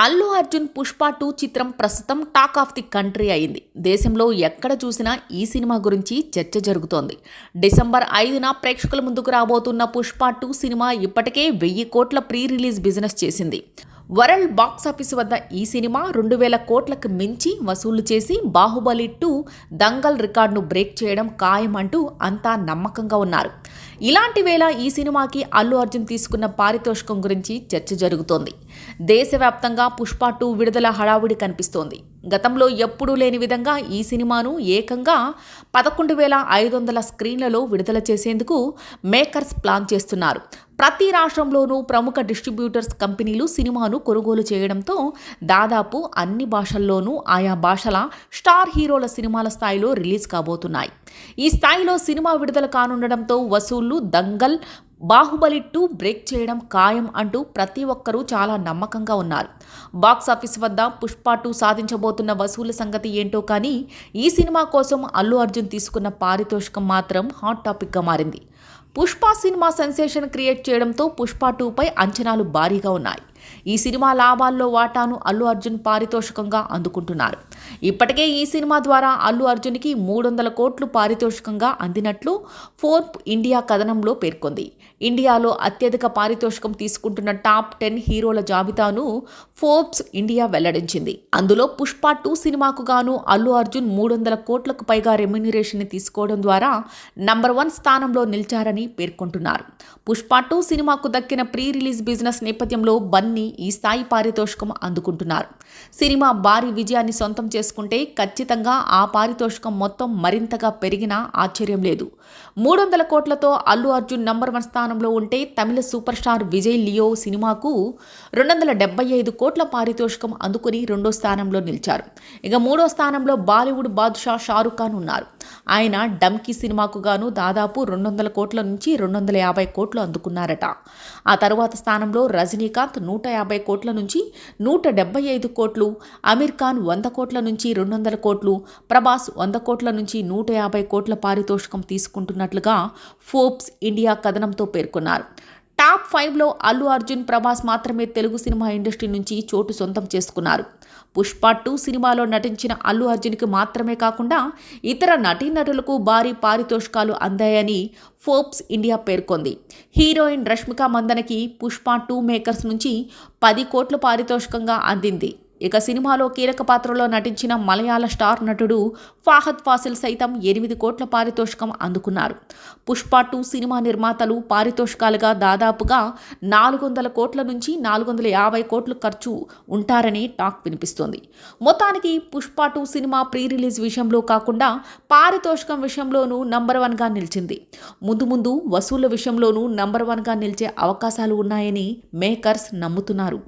Allu Arjun Pushpa two చిత్రం ప్రస్తుతం talk of the country అయింది. దేశంలో ఎక్కడ చూసినా ఈ సినిమా గురించి చర్చ జరుగుతోంది. డిసెంబర్ ఐదున ప్రేక్షకుల ముందుకు రాబోతున్న పుష్ప టూ సినిమా ఇప్పటికే వెయ్యి కోట్ల ప్రీ రిలీజ్ బిజినెస్ చేసింది. వరల్డ్ బాక్సాఫీస్ వద్ద ఈ సినిమా రెండు వేల కోట్లకు మించి వసూలు చేసి బాహుబలి టూ దంగల్ రికార్డును బ్రేక్ చేయడం ఖాయం అంటూ అంతా నమ్మకంగా ఉన్నారు. ఇలాంటి వేళ ఈ సినిమాకి అల్లు అర్జున్ తీసుకున్న పారితోషికం గురించి చర్చ జరుగుతోంది. దేశవ్యాప్తంగా పుష్ప టూ విడుదల హడావుడి కనిపిస్తోంది. గతంలో ఎప్పుడూ లేని విధంగా ఈ సినిమాను ఏకంగా పదకొండు వేల ఐదు వందల స్క్రీన్లలో విడుదల చేసేందుకు మేకర్స్ ప్లాన్ చేస్తున్నారు. ప్రతి రాష్ట్రంలోనూ ప్రముఖ డిస్ట్రిబ్యూటర్స్ కంపెనీలు సినిమాను కొనుగోలు చేయడంతో దాదాపు అన్ని భాషల్లోనూ ఆయా భాషల స్టార్ హీరోల సినిమాల స్థాయిలో రిలీజ్ కాబోతున్నాయి. ఈ స్థాయిలో సినిమా విడుదల కానుండడంతో వసూళ్ళు దంగల్ బాహుబలి టూ బ్రేక్ చేయడం ఖాయం అంటూ ప్రతి ఒక్కరూ చాలా నమ్మకంగా ఉన్నారు. బాక్స్ ఆఫీస్ వద్ద పుష్ప టూ సాధించబోతున్న వసూళ్ళ సంగతి ఏంటో కానీ ఈ సినిమా కోసం అల్లు అర్జున్ తీసుకున్న పారితోషికం మాత్రం హాట్ టాపిక్గా మారింది. పుష్ప సినిమా సెన్సేషన్ క్రియేట్ చేయడంతో పుష్ప టూపై అంచనాలు భారీగా ఉన్నాయి. ఈ సినిమా లాభాల్లో వాటాను అల్లు అర్జున్ పారితోషికంగా అందుకుంటున్నారు. ఇప్పటికే ఈ సినిమా ద్వారా అల్లు అర్జున్కి మూడు వందల కోట్లు పారితోషికంగా అందినట్లు ఫోర్బ్ ఇండియా కథనంలో పేర్కొంది. ఇండియాలో అత్యధిక పారితోషికం తీసుకుంటున్న టాప్ టెన్ హీరోల జాబితాను ఫోర్బ్స్ ఇండియా వెల్లడించింది. అందులో పుష్ప టూ సినిమాకు గాను అల్లు అర్జున్ మూడు వందల కోట్లకు పైగా రెమ్యునరేషన్ తీసుకోవడం ద్వారా నంబర్ వన్ స్థానంలో నిలిచారని పేర్కొంటున్నారు. పుష్ప టూ సినిమాకు దక్కిన ప్రీ రిలీజ్ బిజినెస్ నేపథ్యంలో బన్నీ ఈ స్థాయి పారితోషికం అందుకుంటున్నారు. సినిమా భారీ విజయాన్ని సొంతం చేసుకుంటే ఖచ్చితంగా ఆ పారితోషికం మొత్తం మరింతగా పెరిగినా ఆశ్చర్యం లేదు. మూడు వందల కోట్లతో అల్లు అర్జున్ నంబర్ వన్ స్థానంలో ఉంటే తమిళ సూపర్ స్టార్ విజయ్ లియో సినిమాకు రెండు వందల డెబ్బై ఐదు కోట్ల పారితోషికం అందుకుని రెండో స్థానంలో నిలిచారు. ఇక మూడో స్థానంలో బాలీవుడ్ బాద్షా షారుఖ్ ఖాన్ ఉన్నారు. ఆయన డమ్కి సినిమాకు గాను దాదాపు రెండు వందల కోట్ల నుంచి రెండు వందల యాభై కోట్లు అందుకున్నారట. ఆ తరువాత స్థానంలో రజనీకాంత్ నూట యాభై కోట్ల నుంచి నూట డెబ్బై ఐదు కోట్లు అమీర్ ఖాన్ వంద కోట్ల నుంచి రెండు వందల కోట్లు ప్రభాస్ వంద కోట్ల నుంచి నూట యాభై కోట్ల పారితోషికం తీసుకుంటున్నట్లుగా ఫోర్బ్స్ ఇండియా కథనంతో పేర్కొన్నారు. టాప్ ఫైవ్లో అల్లు అర్జున్ ప్రభాస్ మాత్రమే తెలుగు సినిమా ఇండస్ట్రీ నుంచి చోటు సొంతం చేసుకున్నారు. పుష్ప టూ సినిమాలో నటించిన అల్లు అర్జున్కి మాత్రమే కాకుండా ఇతర నటీనటులకు భారీ పారితోషికాలు అందాయని ఫోర్బ్స్ ఇండియా పేర్కొంది. హీరోయిన్ రష్మిక మందనకి పుష్ప టూ మేకర్స్ నుంచి పది కోట్ల పారితోషికంగా అందింది. ఇక సినిమాలో కీలక పాత్రలో నటించిన మలయాళ స్టార్ నటుడు ఫాహద్ ఫాసిల్ సైతం ఎనిమిది కోట్ల పారితోషికం అందుకున్నారు. పుష్ప టూ సినిమా నిర్మాతలు పారితోషికాలుగా దాదాపుగా నాలుగు వందల కోట్ల నుంచి నాలుగు వందల యాభై కోట్లు ఖర్చు ఉంటారని టాక్ వినిపిస్తోంది. మొత్తానికి Pushpa two cinema pre release విషయంలో కాకుండా పారితోషికం విషయంలోనూ నంబర్ వన్గా నిలిచింది. ముందు ముందు వసూళ్ళ విషయంలోనూ నంబర్ వన్గా నిలిచే అవకాశాలు ఉన్నాయని మేకర్స్ నమ్ముతున్నారు.